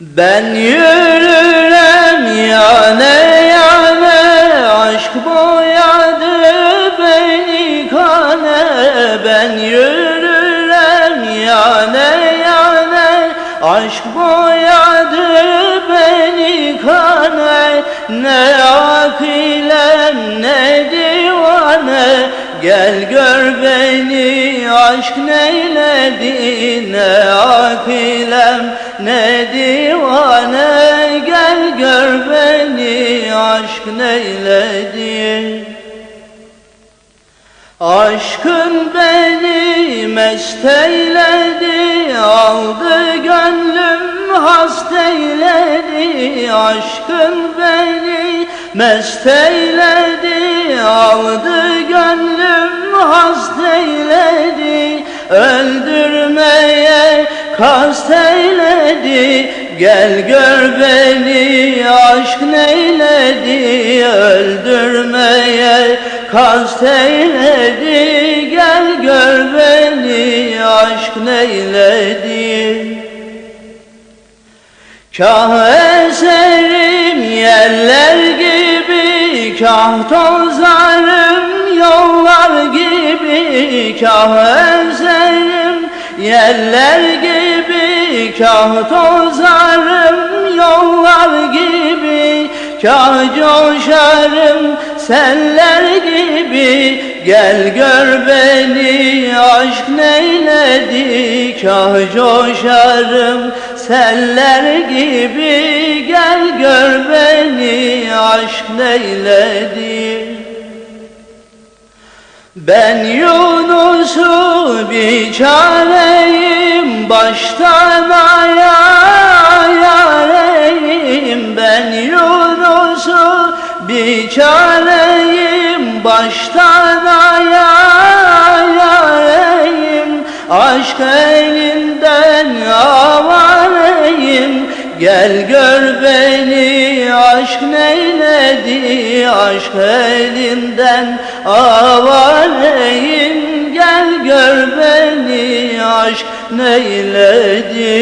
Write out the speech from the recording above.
Ben yürürüm yane yane Aşk boyadı beni kane. Ben yürürüm yane yane Aşk boyadı beni kane. Ne akilem ne divane Gel gör beni aşk neyledi Ne akilem ne divane Gel gör beni aşk neyledi Aşkın beni mest eyledi Aldı gönlüm hast eyledi. Aşkın beni mest eyledi Aldı gönlüm hast eyledi Öldürmeye kast eyledi. Gel gör beni aşk neyledi? Öldürmeye kast eyledi. Gel gör beni aşk neyledi? Kah eserim yerler gibi Kah tozarım yollar gibi. Kah yerler gibi Kah tozarım yollar gibi Kah coşarım. Seller gibi Gel gör beni aşk neyledi? Kah coşarım seller gibi Gel gör beni aşk neyledi ben Yunus'u bir çareyim baştan ayareyim. Ben Yunus'u bir çareyim baştan ayareyim. Aşk elinden avareyim Gel gör beni aşk neyledi? Aşk elinden avareyim Gel gör beni aşk neyledi